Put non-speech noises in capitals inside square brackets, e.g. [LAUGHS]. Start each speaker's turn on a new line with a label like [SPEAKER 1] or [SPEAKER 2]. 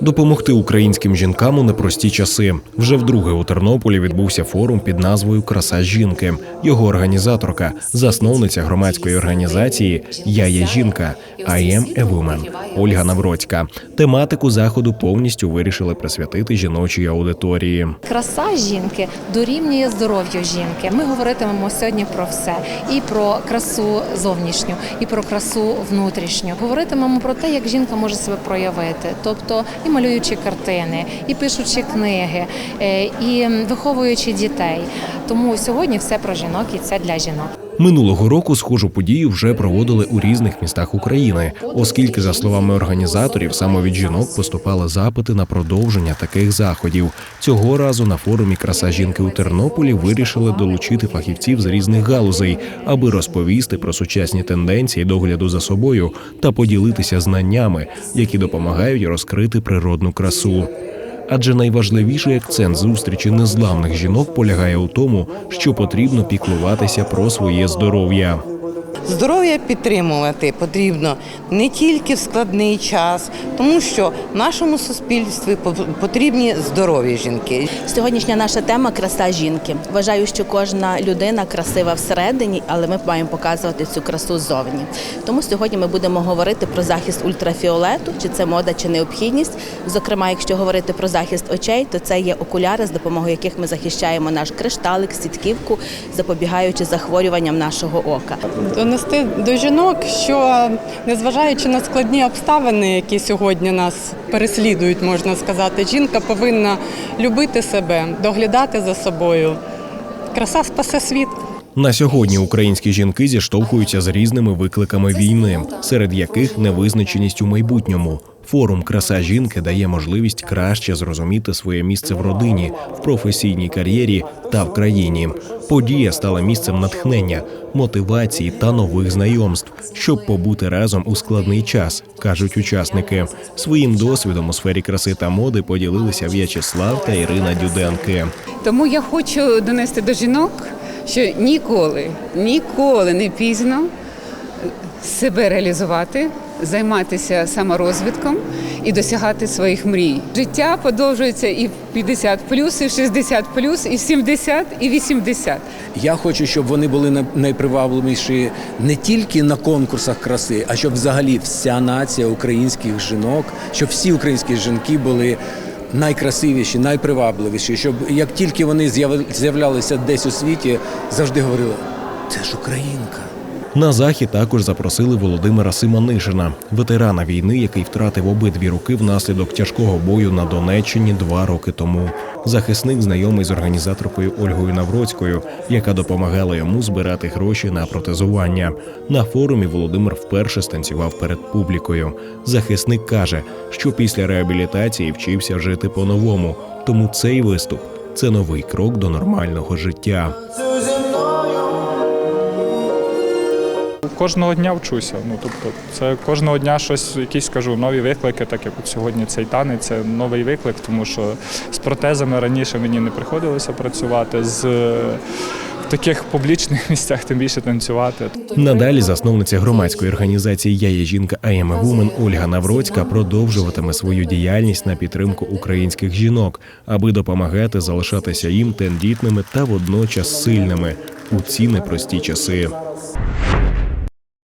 [SPEAKER 1] Допомогти українським жінкам у непрості часи. Вже вдруге у Тернополі відбувся форум під назвою Краса жінки. Його організаторка, засновниця громадської організації Я є жінка I am a woman Ольга Навроцька. Тематику заходу повністю вирішили присвятити жіночій аудиторії.
[SPEAKER 2] Краса жінки дорівнює здоров'ю жінки. Ми говоритимемо сьогодні про все: і про красу зовнішню, і про красу внутрішню. Говоритимемо про те, як жінка може себе проявити, тобто і малюючи картини, і пишучи книги, е, і виховуючи дітей. Тому сьогодні все про жінок і це для жінок.
[SPEAKER 1] Минулого року схожу подію вже проводили у різних містах України, оскільки, за словами організаторів, саме від жінок поступали запити на продовження таких заходів. Цього разу на форумі Краса жінки у Тернополі вирішили долучити фахівців з різних галузей, аби розповісти про сучасні тенденції догляду за собою та поділитися знаннями, які допомагають розкрити природну красу. Адже найважливіший акцент зустрічі незламних жінок полягає у тому, що потрібно піклуватися про своє здоров'я.
[SPEAKER 3] Здоров'я підтримувати потрібно не тільки в складний час, тому що в нашому суспільстві по- потрібні здорові жінки.
[SPEAKER 4] Сьогоднішня наша тема краса жінки. Вважаю, що кожна людина красива всередині, але ми маємо показувати цю красу ззовні. Тому сьогодні ми будемо говорити про захист ультрафіолету, чи це мода, чи необхідність. Зокрема, якщо говорити про захист очей, то це є окуляри, з допомогою яких ми захищаємо наш кришталик, сітківку, запобігаючи захворюванням нашого ока.
[SPEAKER 5] Донести до жінок, що незважаючи на складні обставини, які сьогодні нас переслідують, можна сказати, жінка повинна любити себе, доглядати за собою. Краса спасе світ.
[SPEAKER 1] На сьогодні українські жінки зіштовхуються з різними викликами війни, серед яких невизначеність у майбутньому. Форум Краса жінки дає можливість краще зрозуміти своє місце в родині, в професійній кар'єрі та в країні. Подія стала місцем натхнення, мотивації та нових знайомств, щоб побути разом у складний час, кажуть учасники. Своїм досвідом у сфері краси та моди поділилися В'ячеслав та Ірина Дюденки.
[SPEAKER 6] Тому я хочу донести до жінок, що ніколи, ніколи не пізно себе реалізувати, займатися саморозвитком і досягати своїх мрій. Життя подовжується і в 50 плюс, і в 60 плюс, і в 70, і 80.
[SPEAKER 7] Я хочу, щоб вони були най- найпривабливіші не тільки на конкурсах краси, а щоб взагалі вся нація українських жінок, щоб всі українські жінки були найкрасивіші, найпривабливіші, щоб як тільки вони з'являлися десь у світі, завжди говорили: це ж українка.
[SPEAKER 1] На захід також запросили Володимира Симонишина, ветерана війни, який втратив обидві руки внаслідок тяжкого бою на Донеччині два роки тому. Захисник знайомий з організаторкою Ольгою Навроцькою, яка допомагала йому збирати гроші на протезування. На форумі Володимир вперше станцював перед публікою. Захисник каже, що після реабілітації вчився жити по-новому, тому цей виступ це новий крок до нормального життя.
[SPEAKER 8] Кожного дня вчуся. Ну тобто, це кожного дня щось, якісь кажу, нові виклики, так як от сьогодні цей танець, це новий виклик, тому що з протезами раніше мені не приходилося працювати з в таких публічних [LAUGHS] місцях, тим більше танцювати.
[SPEAKER 1] Надалі засновниця громадської організації Я є жінка a woman Ольга Навроцька продовжуватиме свою діяльність на підтримку українських жінок, аби допомагати залишатися їм тендітними та водночас сильними у ці непрості часи.